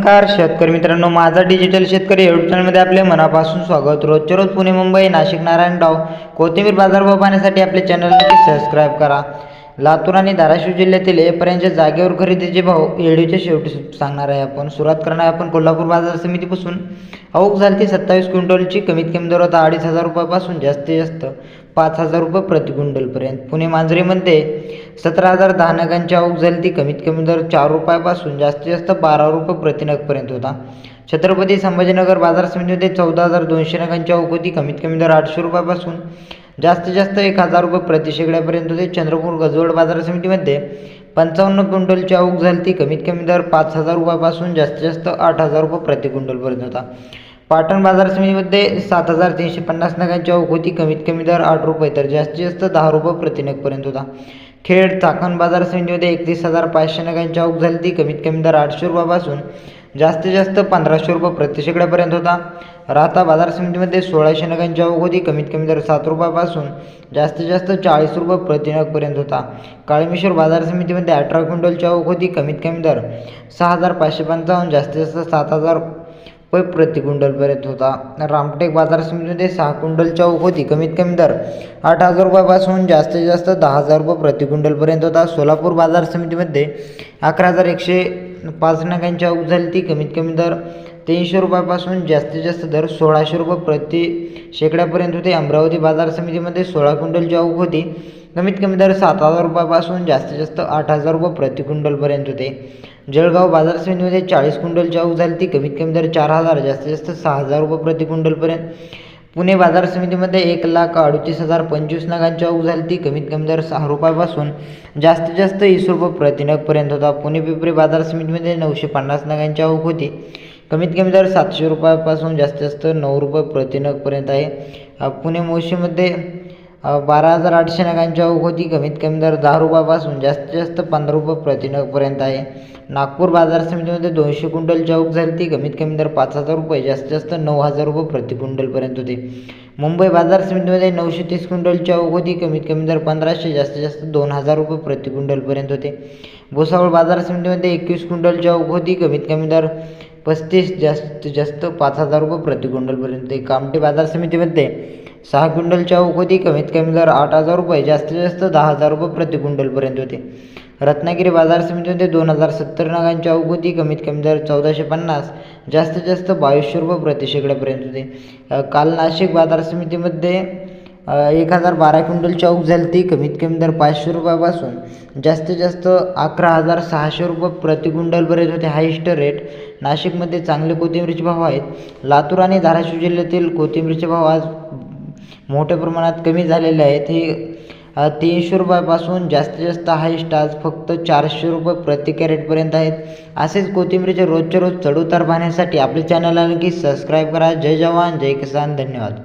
नमस्कार शेतकरी मित्रांनो माझा डिजिटल शेतकरी यूट्यूब चॅनलमध्ये आपले मनापासून स्वागत. रोजच्या रोज पुणे मुंबई नाशिक नारायणगाव कोथिंबीर बाजारभाव पाहण्यासाठी आपले चॅनल नक्की सबस्क्राईब करा. लातूर आणि धाराशिव जिल्ह्यातील एपर्यंतच्या जागेवर खरेदीचे भाव येडूच्या शेवटी सांगणार आहे आपण. सुरुवात करणार आहे आपण कोल्हापूर बाजार समितीपासून. अवघ झाली ती सत्तावीस क्विंटलची. कमीत कमी दर होता अडीच हजार रुपयापासून जास्तीत जास्त. पाच हजार रुपये प्रति क्विंटलपर्यंत पुणे मांजरीमध्ये सतरा हजार दहा नगांची आवक झाली ती कमीत कमी दर चार रुपयापासून जास्तीत जास्त बारा रुपये प्रतिनगपर्यंत होता. छत्रपती संभाजीनगर बाजार समितीमध्ये चौदा हजार दोनशे नगांची आवक होती कमीत कमी दर आठशे रुपयापासून जास्तीत जास्त एक हजार रुपये प्रति शेकड्यापर्यंत होते. चंद्रपूर गजवड बाजार समितीमध्ये पंचावन्न क्विंटलची आवक झाली ती कमीत कमी दर पाच हजार रुपयापासून जास्तीत जास्त आठ हजार रुपये प्रति क्विंटलपर्यंत होता. पाटण बाजार समितीमध्ये सात हजार तीनशे पन्नास नगांची आवक होती कमीत कमी दर आठ रुपये तर जास्तीत जास्त दहा रुपये प्रतिनगपर्यंत होता. खेड चाकण बाजार समितीमध्ये एकतीस हजार पाचशे नगांची आवक झाली ती कमीत कमी दर आठशे रुपयापासून जास्तीत जास्त पंधराशे रुपये प्रतिशेकड्यापर्यंत होता. राहता बाजार समितीमध्ये सोळाशे नगांची आवक होती कमीत कमी दर सात रुपयापासून जास्तीत जास्त चाळीस रुपये प्रतिनगपर्यंत होता. काळमेश्वर बाजार समितीमध्ये अठरा क्विंटलची आवक होती कमीत कमी दर सहा हजार पाचशे पंचावन्न जास्तीत जास्त सात हजार रुपये प्रति क्विंटलपर्यंत होता. रामटेक बाजार समितीमध्ये सहा क्विंटलची होती कमीत कमी दर आठ हजार रुपयापासून जास्तीत जास्त दहा हजार रुपये प्रति क्विंटलपर्यंत होता. सोलापूर बाजार समितीमध्ये अकरा हजार एकशे पाच नगांची आवक झाली ती कमीत कमी दर तीनशे रुपयापासून जास्तीत जास्त दर सोळाशे रुपये प्रति शेकड्यापर्यंत होते. अमरावती बाजार समितीमध्ये सोळा क्विंटलची आवक होती कमीत कमी दर सात हजार रुपयापासून जास्तीत जास्त आठ हजार रुपये प्रति क्विंटलपर्यंत होते. जळगाव बाजार समितीमध्ये चाळीस क्विंटलची आवक झाली ती कमीत कमी दर चार हजार जास्तीत जास्त सहा हजार रुपये प्रति क्विंटलपर्यंत. पुणे बाजार समितीमध्ये एक लाख अडतीस हजार पंचवीस नगांची आवक झाली ती कमीत कमी दर सहा रुपयापासून जास्तीत जास्त वीस रुपये प्रतिनगपर्यंत होता. पुणे पिपरी बाजार समितीमध्ये नऊशे पन्नास नगांची आवक होती. कमीत कमी दर सातशे रुपयापासून जास्तीत जास्त नऊ रुपये प्रतिनगपर्यंत आहे. पुणे मोशीमध्ये बारा हजार आठशे नगांच्या आवक होती कमीत कमी दर दहा रुपयापासून जास्तीत जास्त पंधरा रुपये प्रतिनगपर्यंत आहे. नागपूर बाजार समितीमध्ये दोनशे क्विंटलची आवक झाली ती कमीत कमी दर पाच हजार रुपये जास्तीत जास्त नऊ हजार रुपये प्रति क्विंटलपर्यंत होते. मुंबई बाजार समितीमध्ये नऊशे तीस क्विंटलची आवक होती कमीत कमी दर पंधराशे जास्तीत जास्त दोन हजार रुपये प्रति क्विंटलपर्यंत होते. भुसावळ बाजार समितीमध्ये एकवीस क्विंटलची आवक होती कमीत कमी दर पस्तीस जास्तीत जास्त पाच हजार रुपये प्रति क्विंटलपर्यंत होते. कामठी बाजार समितीमध्ये सहा क्विंटलच्या आवक होती कमीत कमी दर आठ हजार रुपये जास्तीत जास्त दहा हजार रुपये प्रति क्विंटलपर्यंत होते. रत्नागिरी बाजार समितीमध्ये दोन हजार सत्तर नगांची आवक होती कमीत कमी दर चौदाशे पन्नास जास्तीत जास्त बावीसशे रुपये प्रति शेकड्यापर्यंत होते. काल नाशिक बाजार समितीमध्ये एक हजार बारा क्विंटलची आवक झाली ती कमीत कमी दर पाचशे रुपयापासून जास्तीत जास्त अकरा हजार सहाशे रुपये प्रति क्विंटलपर्यंत होते. हायेस्ट रेट नाशिकमध्ये चांगले कोथिंबीरचे भाव आहेत. लातूर आणि धाराशिव जिल्ह्यातील कोथिंबीरचे भाव आज मोठ्या प्रमाणात कमी झालेले आहेत. हे तीनशे रुपयापासून जास्तीत जास्त हाय आज फक्त चारशे रुपये प्रति कॅरेटपर्यंत आहेत. असेच कोथिंबीरीचे रोजच्या रोज चढउतार पाहण्यासाठी आपल्या चॅनलला नक्की सबस्क्राईब करा. जय जवान जय किसान. धन्यवाद.